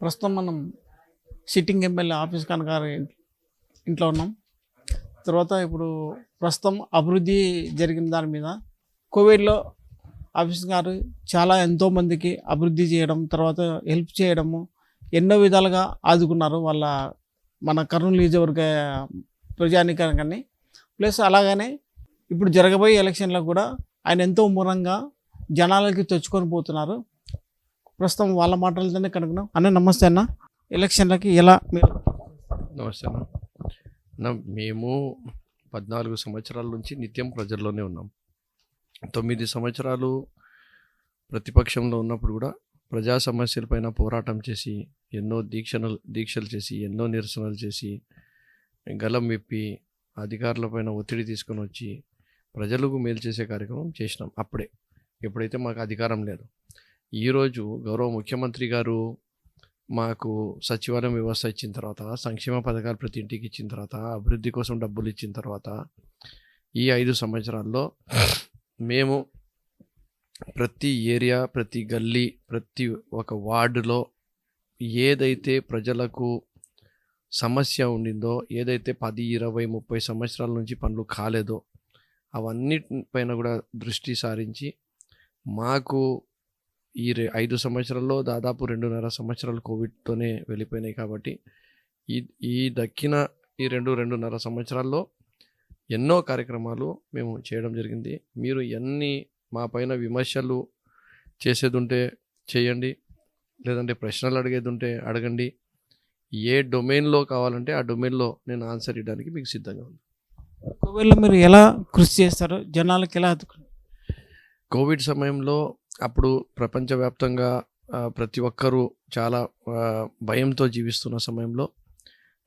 ప్రస్తుతం మనం sitting MLA office కనకారు ఇంట్లో ఉన్నాం. తర్వాత ఇప్పుడు ప్రస్తుతం అభివృద్ధి జరిగిన దాని మీద కోవిడ్లో ఆఫీస్ గారు చాలా ఎంతో మందికి అభివృద్ధి చేయడం తర్వాత హెల్ప్ చేయడము ఎన్నో విధాలుగా ఆదుకున్నారు వాళ్ళ మన కర్నూలు నియోజకవర్గ ప్రజానికాన్ని ప్లస్ అలాగనే ఇప్పుడు జరగబోయే ఎలక్షన్లో కూడా ఆయన ఎంతో మూలంగా జనాలకి తెచ్చుకొని పోతున్నారు. ప్రస్తుతం వాళ్ళ మాటలతోనే కనుక్కున్నాం. అన్న నమస్తే అన్న. ఎలక్షన్లకి ఎలా మీరు నమస్తే అన్న. అన్న మేము పద్నాలుగు సంవత్సరాల నుంచి నిత్యం ప్రజల్లోనే ఉన్నాం. తొమ్మిది సంవత్సరాలు ప్రతిపక్షంలో ఉన్నప్పుడు కూడా ప్రజా సమస్యలపైన పోరాటం చేసి ఎన్నో దీక్షలు దీక్షలు చేసి ఎన్నో నిరసనలు చేసి గలం విప్పి అధికారులపైన ఒత్తిడి తీసుకొని వచ్చి ప్రజలకు మేలు చేసే కార్యక్రమం చేసినాం అప్పుడే. ఎప్పుడైతే మాకు అధికారం లేదు. ఈరోజు గౌరవ ముఖ్యమంత్రి గారు మాకు సచివాలయం వ్యవస్థ ఇచ్చిన తర్వాత సంక్షేమ పథకాలు ప్రతి ఇంటికి ఇచ్చిన తర్వాత అభివృద్ధి కోసం డబ్బులు ఇచ్చిన తర్వాత ఈ ఐదు సంవత్సరాల్లో మేము ప్రతి ఏరియా ప్రతి గల్లీ ప్రతి ఒక వార్డులో ఏదైతే ప్రజలకు సమస్య ఉండిందో ఏదైతే పది ఇరవై ముప్పై సంవత్సరాల నుంచి పనులు కాలేదో అవన్నిటిపైన కూడా దృష్టి సారించి మాకు ఈ రె- ఐదు సంవత్సరాల్లో దాదాపు రెండున్నర సంవత్సరాలు కోవిడ్తోనే వెళ్ళిపోయినాయి కాబట్టి ఈ ఈ దక్కిన ఈ రెండు రెండున్నర సంవత్సరాల్లో ఎన్నో కార్యక్రమాలు మేము చేయడం జరిగింది. మీరు ఎన్ని మా పైన విమర్శలు చేసేది ఉంటే చేయండి లేదంటే ప్రశ్నలు అడిగేది ఉంటే అడగండి. ఏ డొమైన్లో కావాలంటే ఆ డొమైన్లో నేను ఆన్సర్ ఇవ్వడానికి మీకు సిద్ధంగా ఉంది కోవిడ్లో మీరు ఎలా కృషి చేస్తారు జనాలకి ఎలా కోవిడ్ సమయంలో అప్పుడు ప్రపంచవ్యాప్తంగా ప్రతి ఒక్కరూ చాలా భయంతో జీవిస్తున్న సమయంలో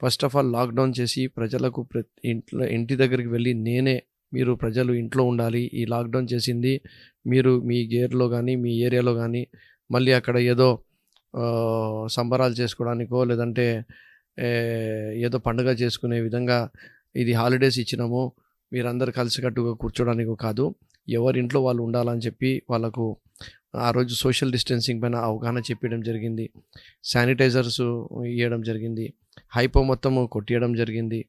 ఫస్ట్ ఆఫ్ ఆల్ లాక్డౌన్ చేసి ప్రజలకు ప్రతి ఇంట్లో ఇంటి దగ్గరికి వెళ్ళి నేనే మీరు ప్రజలు ఇంట్లో ఉండాలి ఈ లాక్డౌన్ చేసింది మీరు మీ గేర్లో కానీ మీ ఏరియాలో కానీ మళ్ళీ అక్కడ ఏదో సంబరాలు చేసుకోవడానికో లేదంటే ఏదో పండుగ చేసుకునే విధంగా ఇది హాలిడేస్ ఇచ్చినాము మీరందరు కలిసికట్టుగా కూర్చోడానికో కాదు. ఎవరి ఇంట్లో వాళ్ళు ఉండాలని చెప్పి వాళ్ళకు ఆ రోజు సోషల్ డిస్టెన్సింగ్ పైన అవగాహన చెప్పడం జరిగింది. శానిటైజర్స్ ఇవ్వడం జరిగింది. హైపో మొత్తము కొట్టియడం జరిగింది.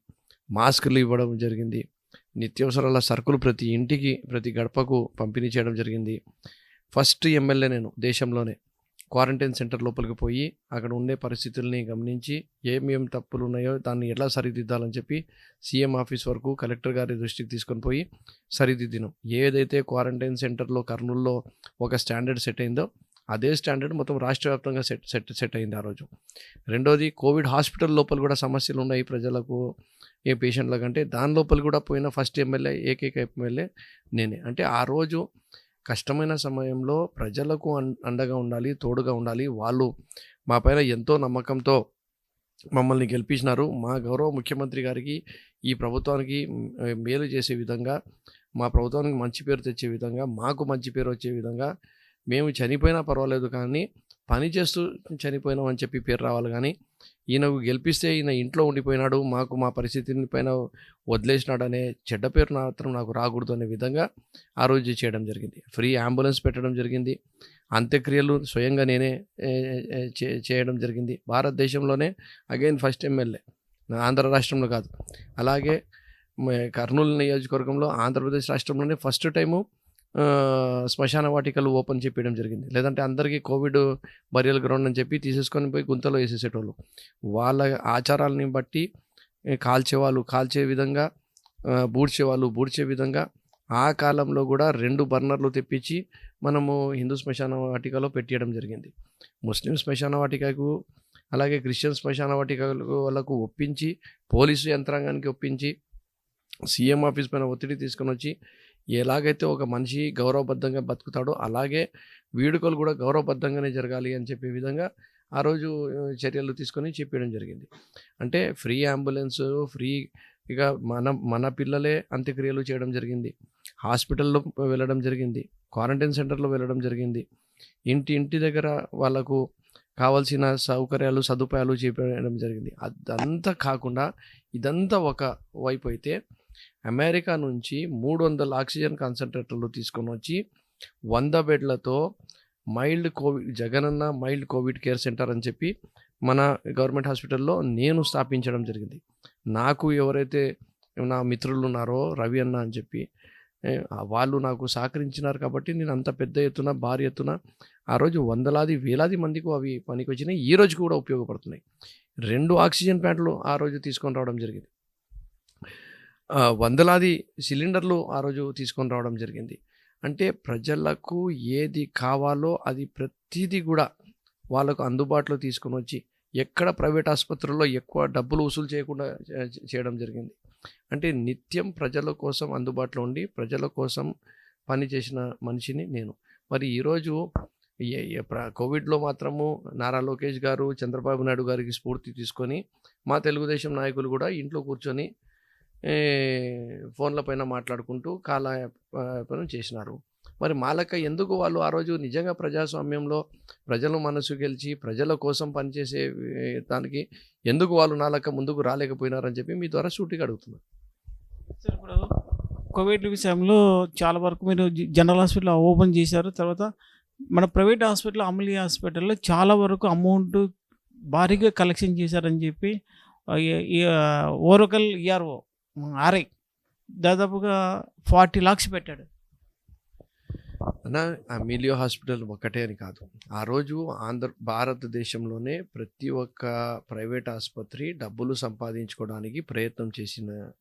మాస్కులు ఇవ్వడం జరిగింది. నిత్యావసరాల సరుకులు ప్రతి ఇంటికి ప్రతి గడపకు పంపిణీ చేయడం జరిగింది. ఫస్ట్ ఎమ్మెల్యే నేను దేశంలోనే. క్వారంటైన్ సెంటర్ లోపలికి పోయి అక్కడ ఉండే పరిస్థితుల్ని గమనించి ఏమేమి తప్పులు ఉన్నాయో దాన్ని ఎలా సరిదిద్దాలని చెప్పి సీఎం ఆఫీస్ వరకు కలెక్టర్ గారి దృష్టికి తీసుకొని పోయి సరిదిద్దినాం. ఏదైతే క్వారంటైన్ సెంటర్లో కర్నూల్లో ఒక స్టాండర్డ్ సెట్ అయిందో అదే స్టాండర్డ్ మొత్తం రాష్ట్ర వ్యాప్తంగా సెట్ సెట్ సెట్ అయింది ఆ రోజు. రెండోది కోవిడ్ హాస్పిటల్ లోపల కూడా సమస్యలు ఉన్నాయి ప్రజలకు ఏ పేషెంట్ల కంటే. దాని లోపల కూడా పోయిన ఫస్ట్ ఎమ్మెల్యే ఏకైక ఎమ్మెల్యే నేనే. అంటే ఆ రోజు కష్టమైన సమయంలో ప్రజలకు అండగా ఉండాలి తోడుగా ఉండాలి. వాళ్ళు మా పైన ఎంతో నమ్మకంతో మమ్మల్ని గెలిపించినారు మా గౌరవ ముఖ్యమంత్రి గారికి ఈ ప్రభుత్వానికి మేలు చేసే విధంగా మా ప్రభుత్వానికి మంచి పేరు తెచ్చే విధంగా మాకు మంచి పేరు వచ్చే విధంగా మేము చనిపోయినా పర్వాలేదు కానీ పని చేస్తూ చనిపోయినాం అని చెప్పి పేరు రావాలి కానీ ఈయనకు గెలిపిస్తే ఈయన ఇంట్లో ఉండిపోయినాడు మాకు మా పరిస్థితిని పైన వదిలేసినాడనే చెడ్డ పేరు మాత్రం నాకు రాకూడదు అనే విధంగా ఆ రోజు చేయడం జరిగింది. ఫ్రీ అంబులెన్స్ పెట్టడం జరిగింది. అంత్యక్రియలు స్వయంగా నేనే చే- చేయడం జరిగింది. భారతదేశంలోనే అగైన్ ఫస్ట్ ఎమ్మెల్యే ఆంధ్ర రాష్ట్రంలో కాదు. అలాగే కర్నూలు నియోజకవర్గంలో ఆంధ్రప్రదేశ్ రాష్ట్రంలోనే ఫస్ట్ టైము శ్మశాన వాటికలు ఓపెన్ చెప్పడం జరిగింది. లేదంటే అందరికీ కోవిడ్ బరియల్ గ్రౌండ్ అని చెప్పి తీసేసుకొని పోయి గుంతలో వేసేసేటోళ్ళు. వాళ్ళ ఆచారాలని బట్టి కాల్చేవాళ్ళు కాల్చే విధంగా బూడ్చేవాళ్ళు బూడ్చే విధంగా ఆ కాలంలో కూడా రెండు బర్నర్లు తెప్పించి మనము హిందూ శ్మశాన వాటికలో పెట్టియడం జరిగింది. ముస్లిం శ్మశాన వాటికకు అలాగే క్రిస్టియన్ శ్మశాన వాటికలకు వాళ్ళకు ఒప్పించి పోలీసు యంత్రాంగానికి ఒప్పించి సీఎం ఆఫీస్ పైన ఒత్తిడి తీసుకొని వచ్చి ఎలాగైతే ఒక మనిషి గౌరవబద్ధంగా బతుకుతాడో అలాగే వీడుకలు కూడా గౌరవబద్ధంగానే జరగాలి అని చెప్పే విధంగా ఆ రోజు చర్యలు తీసుకొని చెప్పడం జరిగింది. అంటే ఫ్రీ అంబులెన్స్ ఫ్రీ ఇక మన మన పిల్లలే అంత్యక్రియలు చేయడం జరిగింది. హాస్పిటల్లో వెళ్ళడం జరిగింది. క్వారంటైన్ సెంటర్లో వెళ్ళడం జరిగింది. ఇంటి ఇంటి దగ్గర వాళ్ళకు కావాల్సిన సౌకర్యాలు సదుపాయాలు చేయడం జరిగింది. అదంతా కాకుండా ఇదంతా ఒక వైపు అయితే అమెరికా నుంచి మూడు వందల ఆక్సిజన్ కాన్సన్ట్రేటర్లు తీసుకొని వచ్చి వంద బెడ్లతో mild covid Jagananna mild covid care centre అని చెప్పి మన గవర్నమెంట్ హాస్పిటల్లో నేను స్థాపించడం జరిగింది. నాకు ఎవరైతే నా మిత్రులు ఉన్నారో రవి అన్న అని చెప్పి వాళ్ళు నాకు సహకరించినారు కాబట్టి నేను అంత పెద్ద ఎత్తున భారీ ఎత్తున ఆ రోజు వందలాది వేలాది మందికి అవి పనికి వచ్చినాయి ఈ రోజు కూడా ఉపయోగపడుతున్నాయి. రెండు ఆక్సిజన్ ప్యాంట్లు ఆ రోజు తీసుకొని రావడం జరిగింది. వందలాది సిలిండర్లు ఆ రోజు తీసుకొని రావడం జరిగింది. అంటే ప్రజలకు ఏది కావాలో అది ప్రతిదీ కూడా వాళ్ళకు అందుబాటులో తీసుకొని వచ్చి ఎక్కడ ప్రైవేట్ ఆసుపత్రుల్లో ఎక్కువ డబ్బులు వసూలు చేయకుండా చేయడం జరిగింది. అంటే నిత్యం ప్రజల కోసం అందుబాటులో ఉండి ప్రజల కోసం పనిచేసిన మనిషిని నేను. మరి ఈరోజు కోవిడ్లో మాత్రము నారా లోకేష్ గారు చంద్రబాబు నాయుడు గారికి స్ఫూర్తి తీసుకొని మా తెలుగుదేశం నాయకులు కూడా ఇంట్లో కూర్చొని ఫోన్ల పైన మాట్లాడుకుంటూ కాలయాపనం చేసినారు. మరి మాలక్క ఎందుకు వాళ్ళు ఆ రోజు నిజంగా ప్రజాస్వామ్యంలో ప్రజల మనసు గెలిచి ప్రజల కోసం పనిచేసే దానికి ఎందుకు వాళ్ళు నాలక్క ముందుకు రాలేకపోయినారని చెప్పి మీ ద్వారా సూటిగా అడుగుతున్నారు సార్ ఇప్పుడు కోవిడ్ విషయంలో చాలా వరకు మీరు జనరల్ హాస్పిటల్ ఓపెన్ చేశారు. తర్వాత మన ప్రైవేట్ హాస్పిటల్ అమలి హాస్పిటల్లో చాలా వరకు అమౌంట్ భారీగా కలెక్షన్ చేశారని చెప్పి ఓరకల్ ఈఆర్ఓ ఆర్ఐ దాదాపుగా ఫార్టీ లాక్స్ పెట్టాడు. అన్న అమీలియో హాస్పిటల్ ఒక్కటే అని కాదు. ఆ రోజు ఆంధ్ర భారతదేశంలోనే ప్రతి ఒక్క ప్రైవేట్ ఆసుపత్రి డబ్బులు సంపాదించుకోవడానికి ప్రయత్నం చేసిన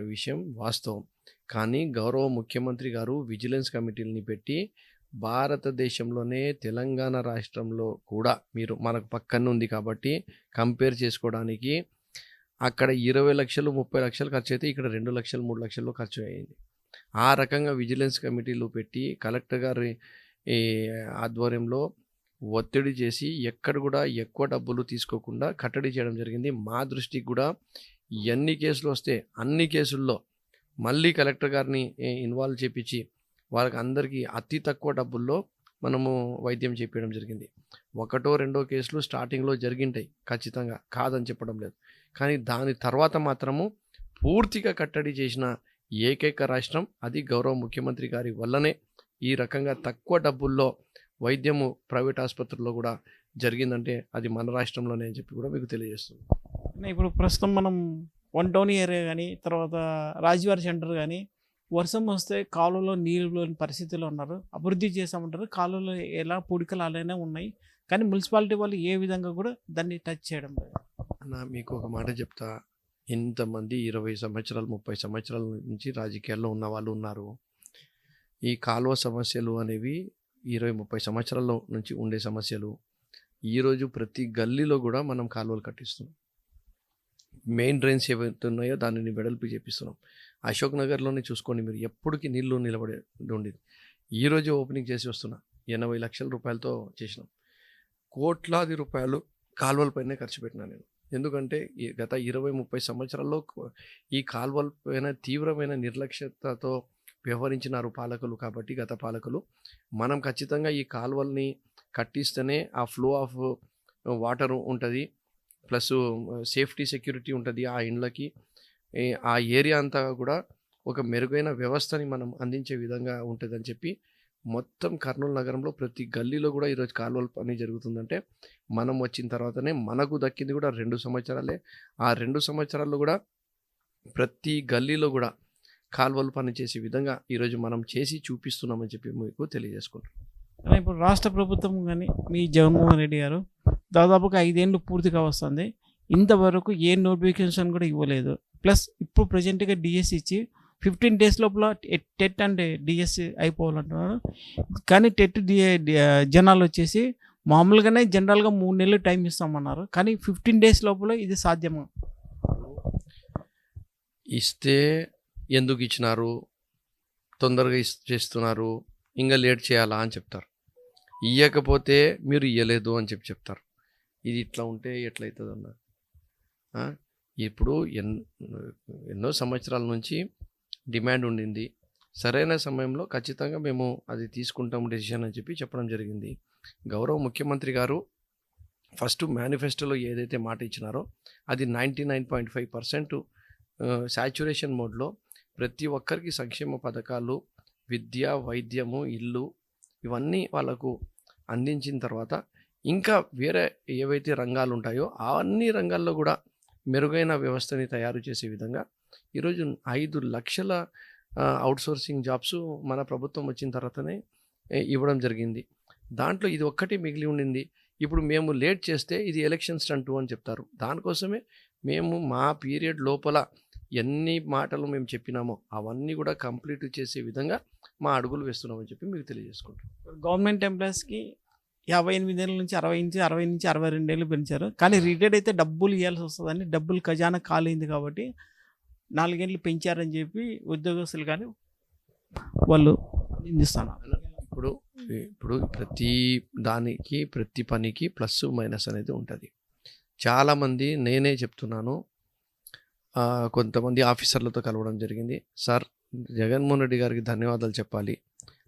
విషయం వాస్తవం. కానీ గౌరవ ముఖ్యమంత్రి గారు విజిలెన్స్ కమిటీలని పెట్టి భారతదేశంలోనే తెలంగాణ రాష్ట్రంలో కూడా మీరు మనకు పక్కన ఉంది కాబట్టి కంపేర్ చేసుకోవడానికి అక్కడ ఇరవై లక్షలు ముప్పై లక్షలు ఖర్చు అయితే ఇక్కడ రెండు లక్షలు మూడు లక్షల్లో ఖర్చు అయ్యింది. ఆ రకంగా విజిలెన్స్ కమిటీలు పెట్టి కలెక్టర్ గారి ఆధ్వర్యంలో ఒత్తిడి చేసి ఎక్కడ కూడా ఎక్కువ డబ్బులు తీసుకోకుండా కట్టడి చేయడం జరిగింది. మా దృష్టికి కూడా ఎన్ని కేసులు వస్తే అన్ని కేసుల్లో మళ్ళీ కలెక్టర్ గారిని ఇన్వాల్వ్ చేపించి వాళ్ళకి అందరికీ అతి తక్కువ డబ్బుల్లో మనము వైద్యం చేపించడం జరిగింది. ఒకటో రెండో కేసులు స్టార్టింగ్లో జరిగింటాయి. ఖచ్చితంగా. కాదని చెప్పడం లేదు. కానీ దాని తర్వాత మాత్రము పూర్తిగా కట్టడి చేసిన ఏకైక రాష్ట్రం అది గౌరవ ముఖ్యమంత్రి గారి వల్లనే ఈ రకంగా తక్కువ డబ్బుల్లో వైద్యము ప్రైవేట్ ఆసుపత్రుల్లో కూడా జరిగిందంటే అది మన రాష్ట్రంలోనే అని చెప్పి కూడా మీకు తెలియజేస్తుంది ఇప్పుడు ప్రస్తుతం మనం వన్ టౌన్ ఏరియా కానీ తర్వాత రాజువారి సెంటర్ కానీ వర్షం వస్తే కాలువలో నీళ్ళు లేని పరిస్థితిలో ఉన్నారు. అభివృద్ధి చేసామంటారు కాలువలో ఎలా పూడికలు అలానే ఉన్నాయి. కానీ మున్సిపాలిటీ వాళ్ళు ఏ విధంగా కూడా దాన్ని టచ్ చేయడం లేదు. అన్న మీకు ఒక మాట చెప్తా. ఇంతమంది ఇరవై సంవత్సరాలు ముప్పై సంవత్సరాల నుంచి రాజకీయాల్లో ఉన్న వాళ్ళు ఉన్నారు. ఈ కాలువ సమస్యలు అనేవి ఇరవై ముప్పై సంవత్సరాల నుంచి ఉండే సమస్యలు. ఈరోజు ప్రతి గల్లీలో కూడా మనం కాలువలు కట్టిస్తున్నాం. మెయిన్ డ్రైన్స్ ఏవైతే ఉన్నాయో దానిని వెడల్పు చేపిస్తున్నాం. అశోక్ నగర్లోనే చూసుకోండి మీరు. ఎప్పటికీ నీళ్ళు నిలబడి ఉండేది. ఈరోజు ఓపెనింగ్ చేసి వస్తున్నా. ఎనభై లక్షల రూపాయలతో చేసినాం. కోట్లాది రూపాయలు కాలువలపైనే ఖర్చు పెట్టినా నేను. ఎందుకంటే గత ఇరవై ముప్పై సంవత్సరాల్లో ఈ కాలువల పైన తీవ్రమైన నిర్లక్ష్యతతో వ్యవహరించినారు పాలకులు కాబట్టి గత పాలకులు మనం ఖచ్చితంగా ఈ కాలువల్ని కట్టిస్తేనే ఆ ఫ్లో ఆఫ్ వాటర్ ఉంటుంది ప్లస్ సేఫ్టీ సెక్యూరిటీ ఉంటుంది ఆ ఇండ్లకి. ఆ ఏరియా అంతా కూడా ఒక మెరుగైన వ్యవస్థని మనం అందించే విధంగా ఉంటుందని చెప్పి మొత్తం కర్నూలు నగరంలో ప్రతి గల్లీలో కూడా ఈరోజు కాలువల పని జరుగుతుందంటే మనం వచ్చిన తర్వాతనే మనకు దక్కింది కూడా రెండు సంవత్సరాలే. ఆ రెండు సంవత్సరాల్లో కూడా ప్రతి గల్లీలో కూడా కాలువలు పని చేసే విధంగా ఈరోజు మనం చేసి చూపిస్తున్నామని చెప్పి మీకు తెలియజేసుకుంటాం ఇప్పుడు రాష్ట్ర ప్రభుత్వం కానీ మీ జగన్మోహన్ రెడ్డి గారు దాదాపుగా ఐదేళ్ళు పూర్తిగా వస్తుంది. ఇంతవరకు ఏ నోటిఫికేషన్ కూడా ఇవ్వలేదు. ప్లస్ ఇప్పుడు ప్రజెంట్గా డిఎస్ ఇచ్చి ఫిఫ్టీన్ డేస్ లోపల టెట్ అండ్ డిఎస్ అయిపోవాలంటున్నారు. కానీ టెట్ డి జనాలు వచ్చేసి మామూలుగానే జనరల్గా మూడు నెలలు టైం ఇస్తామన్నారు. కానీ ఫిఫ్టీన్ డేస్ లోపల ఇది సాధ్యమా? ఇస్తే ఎందుకు ఇచ్చినారు? తొందరగా ఇస్ చేస్తున్నారు. ఇంకా లేట్ చేయాలా అని చెప్తారు. ఇయ్యకపోతే మీరు ఇయ్యలేదు అని చెప్పి చెప్తారు. ఇది ఇట్లా ఉంటే ఎట్లయితుంది అన్నారు ఇప్పుడు ఎన్ ఎన్నో సంవత్సరాల నుంచి డిమాండ్ ఉండింది. సరైన సమయంలో ఖచ్చితంగా మేము అది తీసుకుంటాం డెసిషన్ అని చెప్పి చెప్పడం జరిగింది. గౌరవ ముఖ్యమంత్రి గారు ఫస్ట్ మేనిఫెస్టోలో ఏదైతే మాట ఇచ్చినారో అది ninety nine point five percent saturation మోడ్లో ప్రతి ఒక్కరికి సంక్షేమ పథకాలు విద్య వైద్యము ఇల్లు ఇవన్నీ వాళ్ళకు అందించిన తర్వాత ఇంకా వేరే ఏవైతే రంగాలు ఉంటాయో ఆ అన్ని రంగాల్లో కూడా మెరుగైన వ్యవస్థని తయారు చేసే విధంగా ఈరోజు ఐదు లక్షల అవుట్సోర్సింగ్ జాబ్స్ మన ప్రభుత్వం వచ్చిన తర్వాతనే ఇవ్వడం జరిగింది. దాంట్లో ఇది ఒక్కటి మిగిలి ఉండింది. ఇప్పుడు మేము లేట్ చేస్తే ఇది ఎలక్షన్ స్టంటు అని చెప్తారు. దానికోసమే మేము మా పీరియడ్ లోపల ఎన్ని మాటలు మేము చెప్పినామో అవన్నీ కూడా కంప్లీట్ చేసే విధంగా మా అడుగులు వేస్తున్నామని చెప్పి మీకు తెలియజేసుకుంటాం గవర్నమెంట్ ఎంప్లాయీస్కి యాభై ఎనిమిది ఏళ్ళ నుంచి అరవై నుంచి అరవై నుంచి అరవై రెండు ఏళ్ళు పెంచారు. కానీ రిటైర్డ్ అయితే డబ్బులు ఇవ్వాల్సి వస్తుందని డబ్బులు ఖజానా కాలింది కాబట్టి నాలుగేళ్ళు పెంచారని చెప్పి ఉద్యోగస్తులు కానీ వాళ్ళు నిందిస్తున్నారు. ఇప్పుడు ఇప్పుడు ప్రతి దానికి ప్రతి పనికి ప్లస్ మైనస్ అనేది ఉంటుంది. చాలామంది నేనే చెప్తున్నాను ఆ, కొంతమంది ఆఫీసర్లతో కలవడం జరిగింది. సార్ జగన్మోహన్ రెడ్డి గారికి ధన్యవాదాలు చెప్పాలి.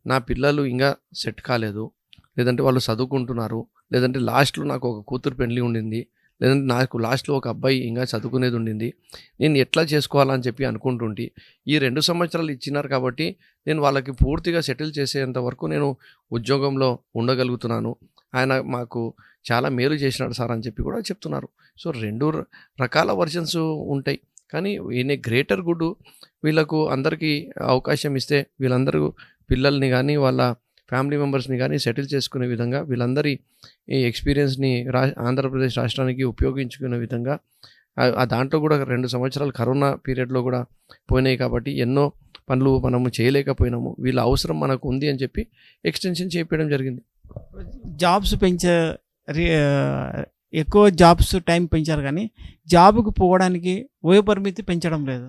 నా పిల్లలు ఇంకా సెట్ కాలేదు. లేదంటే వాళ్ళు చదువుకుంటున్నారు. లేదంటే లాస్ట్లో నాకు ఒక కూతురు పెళ్ళి ఉండింది. లేదంటే నాకు లాస్ట్లో ఒక అబ్బాయి ఇంకా చదువుకునేది ఉండింది. నేను ఎట్లా చేసుకోవాలని చెప్పి అనుకుంటుంటే. ఈ రెండు సంవత్సరాలు ఇచ్చినారు కాబట్టి నేను వాళ్ళకి పూర్తిగా సెటిల్ చేసేంత వరకు నేను ఉద్యోగంలో ఉండగలుగుతున్నాను. ఆయన మాకు చాలా మేలు చేసినాడు సార్ అని చెప్పి కూడా చెప్తున్నారు. సో రెండు రకాల వర్షన్స్ ఉంటాయి. కానీ ఈయన గ్రేటర్ గుడ్ వీళ్ళకు అందరికీ అవకాశం ఇస్తే వీళ్ళందరూ పిల్లల్ని కానీ వాళ్ళ ఫ్యామిలీ మెంబర్స్ని కానీ సెటిల్ చేసుకునే విధంగా వీళ్ళందరి ఈ ఎక్స్పీరియన్స్ని రా ఆంధ్రప్రదేశ్ రాష్ట్రానికి ఉపయోగించుకునే విధంగా ఆ- దాంట్లో కూడా రెండు సంవత్సరాలు కరోనా పీరియడ్లో కూడా పోయినాయి కాబట్టి ఎన్నో పనులు మనము చేయలేకపోయినాము. వీళ్ళ అవసరం మనకు ఉంది అని చెప్పి ఎక్స్టెన్షన్ చేపించడం జరిగింది. జాబ్స్ పెంచే ఎక్కువ జాబ్స్ టైం పెంచారు కానీ జాబ్కి పోవడానికి వయో పరిమితి పెంచడం లేదు.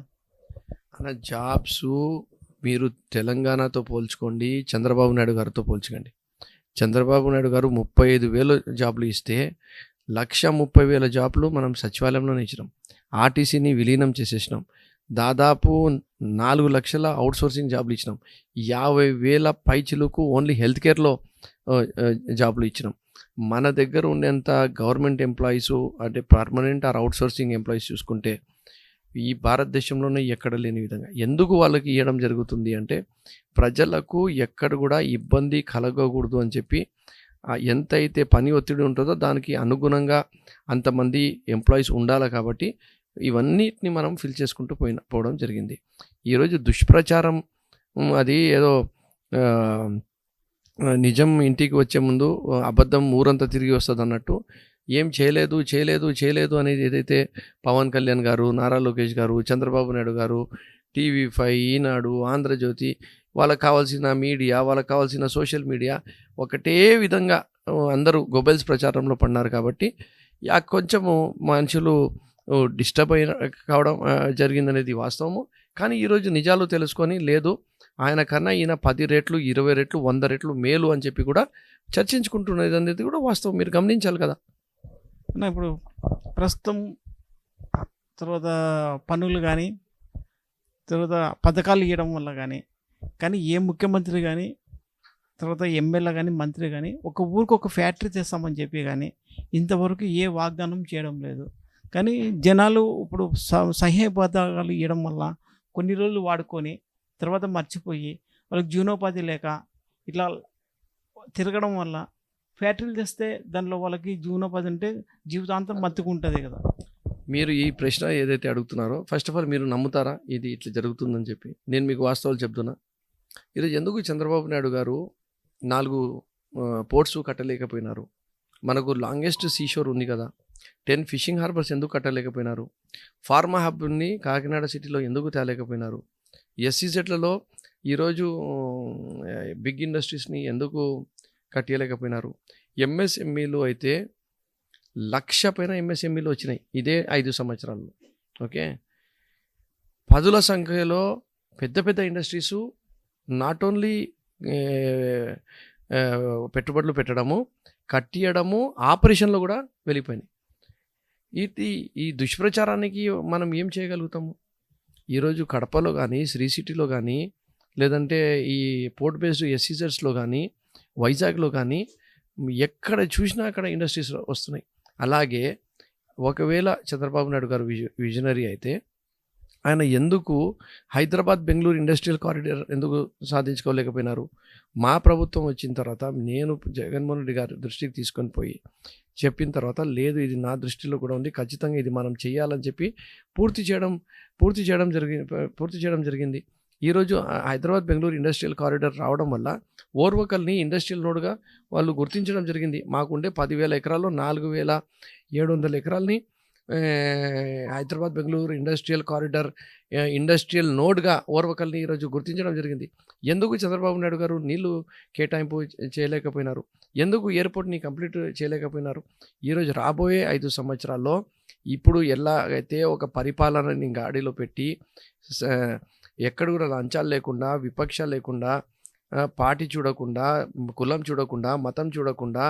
అన్న జాబ్స్ మీరు తెలంగాణతో పోల్చుకోండి చంద్రబాబు నాయుడు గారితో పోల్చుకోండి. చంద్రబాబు నాయుడు గారు ముప్పై ఐదు వేల జాబ్లు ఇస్తే లక్ష ముప్పై వేల జాబ్లు మనం సచివాలయంలోనే ఇచ్చినాం. ఆర్టీసీని విలీనం చేసేసినాం. దాదాపు నాలుగు లక్షల అవుట్సోర్సింగ్ జాబ్లు ఇచ్చినాం. యాభై వేల పైచిలకు ఓన్లీ హెల్త్ కేర్లో జాబ్లు ఇచ్చినాం. మన దగ్గర ఉండేంత గవర్నమెంట్ ఎంప్లాయీస్ అంటే పర్మనెంట్ ఆర్ అవుట్సోర్సింగ్ ఎంప్లాయీస్ చూసుకుంటే ఈ భారతదేశంలోనే ఎక్కడ లేని విధంగా. ఎందుకు వాళ్ళకి ఇవ్వడం జరుగుతుంది అంటే ప్రజలకు ఎక్కడ కూడా ఇబ్బంది కలగకూడదు అని చెప్పి ఎంత అయితే పని ఒత్తిడి ఉంటుందో దానికి అనుగుణంగా అంతమంది ఎంప్లాయీస్ ఉండాలి కాబట్టి ఇవన్నిటిని మనం ఫిల్ చేసుకుంటూ పోయిన పోవడం జరిగింది. ఈరోజు దుష్ప్రచారం అది ఏదో నిజం ఇంటికి వచ్చే ముందు అబద్ధం ఊరంతా తిరిగి వస్తుంది అన్నట్టు ఏం చేయలేదు చేయలేదు చేయలేదు అనేది ఏదైతే పవన్ కళ్యాణ్ గారు నారా లోకేష్ గారు చంద్రబాబు నాయుడు గారు టీవీ ఫైవ్ ఈనాడు ఆంధ్రజ్యోతి వాళ్ళకి కావాల్సిన మీడియా వాళ్ళకి కావాల్సిన సోషల్ మీడియా ఒకటే విధంగా అందరూ గొబెల్స్ ప్రచారంలో పడినారు కాబట్టి ఆ కొంచెము మనుషులు డిస్టర్బ్ అయిన కావడం జరిగిందనేది వాస్తవము. కానీ ఈరోజు నిజాలు తెలుసుకొని లేదు ఆయన కన్నా ఈయన పది రెట్లు ఇరవై రెట్లు వంద రెట్లు మేలు అని చెప్పి కూడా చర్చించుకుంటున్నది అనేది కూడా వాస్తవం. మీరు గమనించాలి కదా. ఇప్పుడు ప్రస్తుతం తర్వాత పనులు కానీ తర్వాత పథకాలు ఇవ్వడం వల్ల కానీ కానీ ఏ ముఖ్యమంత్రి కానీ తర్వాత ఎమ్మెల్యే కానీ మంత్రి కానీ ఒక ఊరికి ఒక ఫ్యాక్టరీ తెస్తామని చెప్పి కానీ ఇంతవరకు ఏ వాగ్దానం చేయడం లేదు. కానీ జనాలు ఇప్పుడు స- సహాయ పథకాలు ఇవ్వడం వల్ల కొన్ని రోజులు వాడుకొని తర్వాత మర్చిపోయి వాళ్ళకి జీవనోపాధి లేక ఇట్లా తిరగడం వల్ల ఫ్యాక్టరీలు తెస్తే దానిలో వాళ్ళకి జీవనోపాధి అంటే జీవితాంతం మత్తుకుంటుంది కదా. మీరు ఈ ప్రశ్న ఏదైతే అడుగుతున్నారో ఫస్ట్ ఆఫ్ ఆల్ మీరు నమ్ముతారా? ఇది ఇట్లా జరుగుతుందని చెప్పి. నేను మీకు వాస్తవాలు చెప్తున్నా. ఈరోజు ఎందుకు చంద్రబాబు నాయుడు గారు నాలుగు పోర్ట్స్ కట్టలేకపోయినారు? మనకు లాంగెస్ట్ సీషోర్ ఉంది కదా. టెన్ ఫిషింగ్ హార్బర్స్ ఎందుకు కట్టలేకపోయినారు? ఫార్మా హబ్ని కాకినాడ సిటీలో ఎందుకు తేలేకపోయినారు? ఎస్సీజెడ్లలో ఈరోజు బిగ్ ఇండస్ట్రీస్ని ఎందుకు కట్టలేకపోయినారు ఎంఎస్ఎంఈలు అయితే లక్ష పైన ఎంఎస్ఎంఈలు వచ్చినాయి ఇదే ఐదు సంవత్సరాల్లో. ఓకే? పదుల సంఖ్యలో పెద్ద పెద్ద ఇండస్ట్రీసు నాట్ ఓన్లీ పెట్టుబడులు పెట్టడము కట్టియడము ఆపరేషన్లో కూడా వెళ్ళిపోయినాయి. ఇది ఈ దుష్ప్రచారానికి మనం ఏం చేయగలుగుతాము? ఈరోజు కడపలో కానీ శ్రీ సిటీలో కానీ లేదంటే ఈ పోర్ట్ బేస్డ్ ఎస్సీజర్స్లో కానీ వైజాగ్లో కానీ ఎక్కడ చూసినా అక్కడ ఇండస్ట్రీస్ వస్తున్నాయి. అలాగే ఒకవేళ చంద్రబాబు నాయుడు గారు విజ విజనరీ అయితే ఆయన ఎందుకు హైదరాబాద్ బెంగళూరు ఇండస్ట్రియల్ కారిడార్ ఎందుకు సాధించుకోలేకపోయినారు? మా ప్రభుత్వం వచ్చిన తర్వాత నేను జగన్మోహన్ రెడ్డి గారి దృష్టికి తీసుకొని పోయి చెప్పిన తర్వాత లేదు ఇది నా దృష్టిలో కూడా ఉంది ఖచ్చితంగా ఇది మనం చేయాలని చెప్పి పూర్తి చేయడం పూర్తి చేయడం జరిగింది పూర్తి చేయడం జరిగింది. ఈరోజు హైదరాబాద్ బెంగళూరు ఇండస్ట్రియల్ కారిడార్ రావడం వల్ల ఓర్వకల్ని ఇండస్ట్రియల్ నోడ్గా వాళ్ళు గుర్తించడం జరిగింది. మాకుండే పదివేల ఎకరాల్లో నాలుగు వేల ఏడు వందల ఎకరాలని Hyderabad Bengaluru industrial corridor industrial నోడ్గా ఓర్వకల్ని ఈరోజు గుర్తించడం జరిగింది. ఎందుకు చంద్రబాబు నాయుడు గారు నీళ్ళు కేటాయింపు చేయలేకపోయినారు? ఎందుకు ఎయిర్పోర్ట్ని కంప్లీట్ చేయలేకపోయినారు? ఈరోజు రాబోయే ఐదు సంవత్సరాల్లో ఇప్పుడు ఎలాగైతే ఒక పరిపాలనని గాడిలో పెట్టి స- ఎక్కడ కూడా లంచాలు లేకుండా విపక్షాలు లేకుండా పార్టీ చూడకుండా కులం చూడకుండా మతం చూడకుండా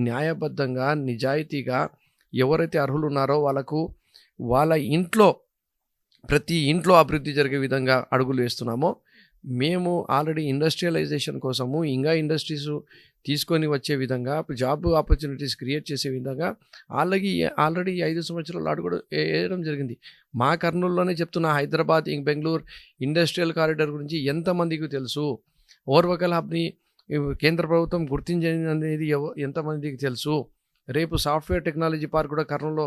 న్యాయబద్ధంగా నిజాయితీగా ఎవరైతే అర్హులు ఉన్నారో వాళ్ళకు వాళ్ళ ఇంట్లో ప్రతి ఇంట్లో అభివృద్ధి జరిగే విధంగా అడుగులు వేస్తున్నామో మేము ఆల్రెడీ ఇండస్ట్రియలైజేషన్ కోసము ఇంకా ఇండస్ట్రీస్ తీసుకొని వచ్చే విధంగా జాబ్ ఆపర్చునిటీస్ క్రియేట్ చేసే విధంగా వాళ్ళకి ఆల్రెడీ ఈ ఐదు సంవత్సరాలు కూడా వేయడం జరిగింది. మా కర్నూలులోనే చెప్తున్న హైదరాబాద్ ఇంక బెంగళూరు ఇండస్ట్రియల్ కారిడార్ గురించి ఎంతమందికి తెలుసు? ఓర్వకల్ హబ్ని కేంద్ర ప్రభుత్వం గుర్తించింది అనేది ఎంతమందికి తెలుసు? రేపు సాఫ్ట్వేర్ టెక్నాలజీ పార్క్ కూడా కర్నూలులో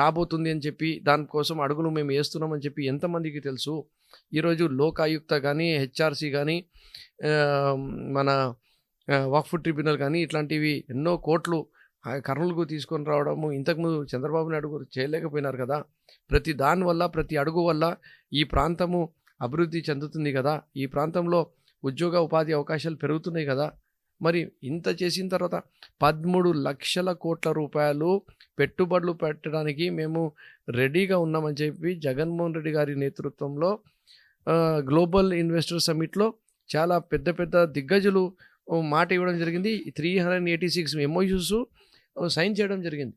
రాబోతుంది అని చెప్పి దానికోసం అడుగులు మేము వేస్తున్నామని చెప్పి ఎంతమందికి తెలుసు? ఈరోజు లోకాయుక్త కానీ హెచ్ఆర్సి కానీ మన వక్ఫ్ ట్రిబ్యునల్ కానీ ఇట్లాంటివి ఎన్నో కోట్లు కర్నూలుకు తీసుకొని రావడము ఇంతకుముందు చంద్రబాబు నాయుడు గారు చేయలేకపోయినారు కదా? ప్రతి దాని వల్ల ప్రతి అడుగు వల్ల ఈ ప్రాంతము అభివృద్ధి చెందుతుంది కదా? ఈ ప్రాంతంలో ఉద్యోగ ఉపాధి అవకాశాలు పెరుగుతున్నాయి కదా? మరి ఇంత చేసిన తర్వాత పదమూడు లక్షల కోట్ల రూపాయలు పెట్టుబడులు పెట్టడానికి మేము రెడీగా ఉన్నామని చెప్పి జగన్మోహన్ రెడ్డి గారి నేతృత్వంలో గ్లోబల్ ఇన్వెస్టర్ సమిట్లో చాలా పెద్ద పెద్ద దిగ్గజులు మాట ఇవ్వడం జరిగింది. Three hundred eighty six MOUs sign చేయడం జరిగింది.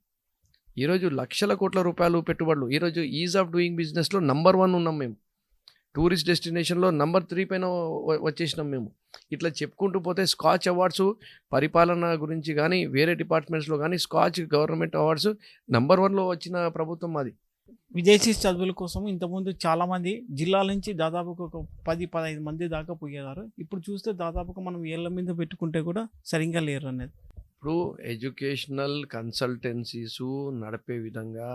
ఈరోజు లక్షల కోట్ల రూపాయలు పెట్టుబడులు. ఈరోజు ఈజ్ ఆఫ్ డూయింగ్ బిజినెస్లో నంబర్ వన్ ఉన్నాం మేము. టూరిస్ట్ డెస్టినేషన్లో నంబర్ త్రీ పైన వచ్చేసినాం మేము. ఇట్లా చెప్పుకుంటూ పోతే స్కాచ్ అవార్డ్స్ పరిపాలన గురించి కానీ వేరే డిపార్ట్మెంట్స్లో కానీ స్కాచ్ గవర్నమెంట్ అవార్డ్స్ నంబర్ వన్లో వచ్చిన ప్రభుత్వం మాది. విదేశీ చదువుల కోసం ఇంతకుముందు చాలా మంది జిల్లాల నుంచి దాదాపుగా ఒక పది పదహైదు మంది దాకా పోయేవారు ఇప్పుడు చూస్తే దాదాపుగా మనం ఏళ్ళ మీద పెట్టుకుంటే కూడా సరిగ్గా లేరు అనేది ఇప్పుడు ఎడ్యుకేషనల్ కన్సల్టెన్సీస్ నడిపే విధంగా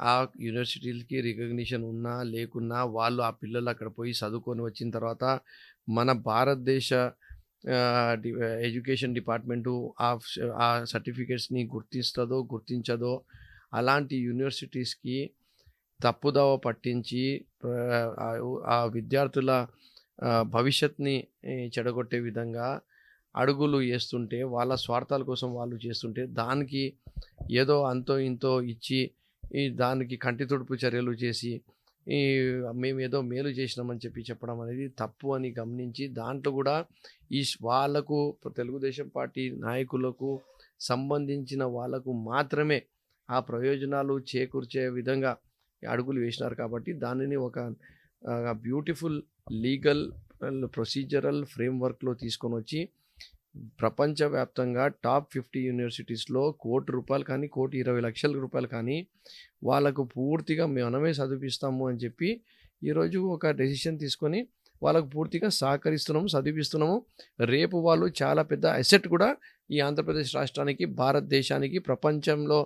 ఆ యూనివర్సిటీలకి రికగ్నిషన్ ఉన్నా లేకున్నా వాళ్ళు ఆ పిల్లలు అక్కడ పోయి చదువుకొని వచ్చిన తర్వాత మన భారతదేశ డి- ఎడ్యుకేషన్ డిపార్ట్మెంటు ఆ ఆ సర్టిఫికేట్స్ని గుర్తిస్తుందో గుర్తించదో అలాంటి యూనివర్సిటీస్కి తప్పుదవ పట్టించి ఆ, విద్యార్థుల భవిష్యత్ని చెడగొట్టే విధంగా అడుగులు వేస్తుంటే వాళ్ళ స్వార్థాల కోసం వాళ్ళు చేస్తుంటే దానికి ఏదో అంతో ఇంతో ఇచ్చి ఈ దానికి కంటి తుడుపు చర్యలు చేసి ఈ మేము ఏదో మేలు చేసినామని చెప్పి చెప్పడం అనేది తప్పు అని గమనించి దాంట్లో కూడా ఈ వాళ్ళకు తెలుగుదేశం పార్టీ నాయకులకు సంబంధించిన వాళ్ళకు మాత్రమే ఆ ప్రయోజనాలు చేకూర్చే విధంగా అడుగులు వేసినారు కాబట్టి దానిని ఒక బ్యూటిఫుల్ లీగల్ ప్రొసీజరల్ ఫ్రేమ్వర్క్లో తీసుకొని వచ్చి ప్రపంచవ్యాప్తంగా టాప్ ఫిఫ్టీ యూనివర్సిటీస్లో కోటి రూపాయలు కానీ కోటి ఇరవై లక్షల రూపాయలు కానీ వాళ్ళకు పూర్తిగా మనమే చదివిస్తాము అని చెప్పి ఈరోజు ఒక డెసిషన్ తీసుకొని వాళ్ళకు పూర్తిగా సహకరిస్తున్నాము చదివిస్తున్నాము. రేపు వాళ్ళు చాలా పెద్ద అసెట్ కూడా ఈ ఆంధ్రప్రదేశ్ రాష్ట్రానికి భారతదేశానికి ప్రపంచంలో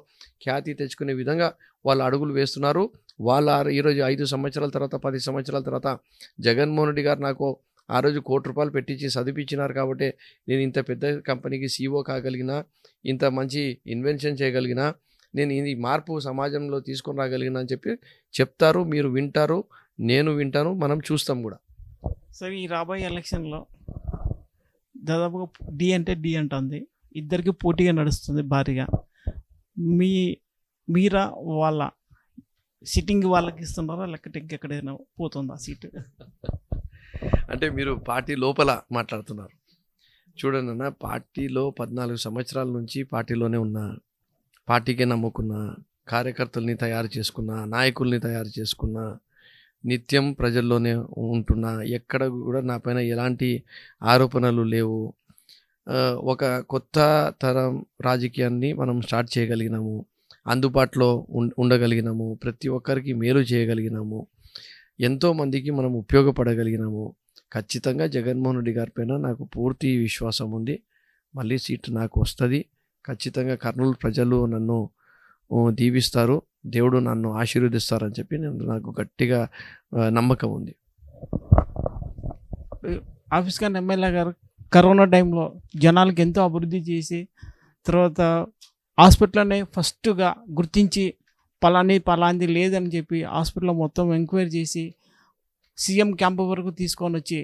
ఖ్యాతి తెచ్చుకునే విధంగా వాళ్ళు అడుగులు వేస్తున్నారు. వాళ్ళ ఈరోజు ఐదు సంవత్సరాల తర్వాత పది సంవత్సరాల తర్వాత జగన్మోహన్ రెడ్డి గారు నాకు ఆ రోజు కోటి రూపాయలు పెట్టించి చదివించినారు కాబట్టి నేను ఇంత పెద్ద కంపెనీకి సీఓ కాగలిగిన ఇంత మంచి ఇన్వెన్షన్ చేయగలిగిన నేను ఇది మార్పు సమాజంలో తీసుకొని రాగలిగిన అని చెప్పి చెప్తారు మీరు వింటారు నేను వింటాను మనం చూస్తాం కూడా. సో ఈ రాబోయే ఎలక్షన్లో దాదాపుగా డి అంటే డి అంటుంది ఇద్దరికి పోటీగా నడుస్తుంది భారీగా. మీ మీరా వాళ్ళ సిట్టింగ్ వాళ్ళకి ఇస్తున్నారా లేకపోతే ఇంకెక్కడైనా పోతుందా సీటు? అంటే మీరు పార్టీ లోపల మాట్లాడుతున్నారు. చూడండి అన్న పార్టీలో పద్నాలుగు సంవత్సరాల నుంచి పార్టీలోనే ఉన్నా పార్టీకే నమ్ముకున్న కార్యకర్తల్ని తయారు చేసుకున్న నాయకుల్ని తయారు చేసుకున్న నిత్యం ప్రజల్లోనే ఉంటున్నా ఎక్కడ కూడా నా పైన ఎలాంటి ఆరోపణలు లేవు. ఒక కొత్త తరం రాజకీయాన్ని మనం స్టార్ట్ చేయగలిగినాము. అందుబాటులో ఉం- ఉండగలిగినాము. ప్రతి ఒక్కరికి మేలు చేయగలిగినాము. ఎంతోమందికి మనం ఉపయోగపడగలిగినాము. ఖచ్చితంగా జగన్మోహన్ రెడ్డి గారి పైన నాకు పూర్తి విశ్వాసం ఉంది. మళ్ళీ సీట్ నాకు వస్తుంది. ఖచ్చితంగా కర్నూలు ప్రజలు నన్ను దీవిస్తారు. దేవుడు నన్ను ఆశీర్వదిస్తారని చెప్పి నేను నాకు గట్టిగా నమ్మకం ఉంది. ఆఫీస్ కానీ ఎమ్మెల్యే గారు కరోనా టైంలో జనాలకు ఎంతో అభివృద్ధి చేసి తర్వాత హాస్పిటల్లోనే ఫస్ట్గా గుర్తించి పలాని పలాంది లేదని చెప్పి హాస్పిటల్లో మొత్తం ఎంక్వైరీ చేసి సీఎం క్యాంపు వరకు తీసుకొని వచ్చి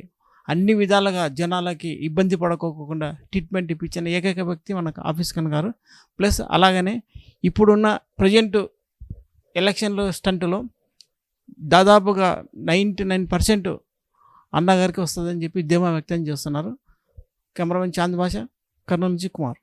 అన్ని విధాలుగా జనాలకి ఇబ్బంది పడకోకుండా ట్రీట్మెంట్ ఇప్పించిన ఏకైక వ్యక్తి మనకు ఆఫీస్ కనుగారు ప్లస్ అలాగనే ఇప్పుడున్న ప్రజెంట్ ఎలక్షన్లో స్టంట్లో దాదాపుగా నైంటీ నైన్ పర్సెంట్ అన్నగారికి వస్తుందని చెప్పి ధీమా వ్యక్తం చేస్తున్నారు. కెమెరామెన్ చాంద్ భాష కర్నూలు నుంచి కుమార్.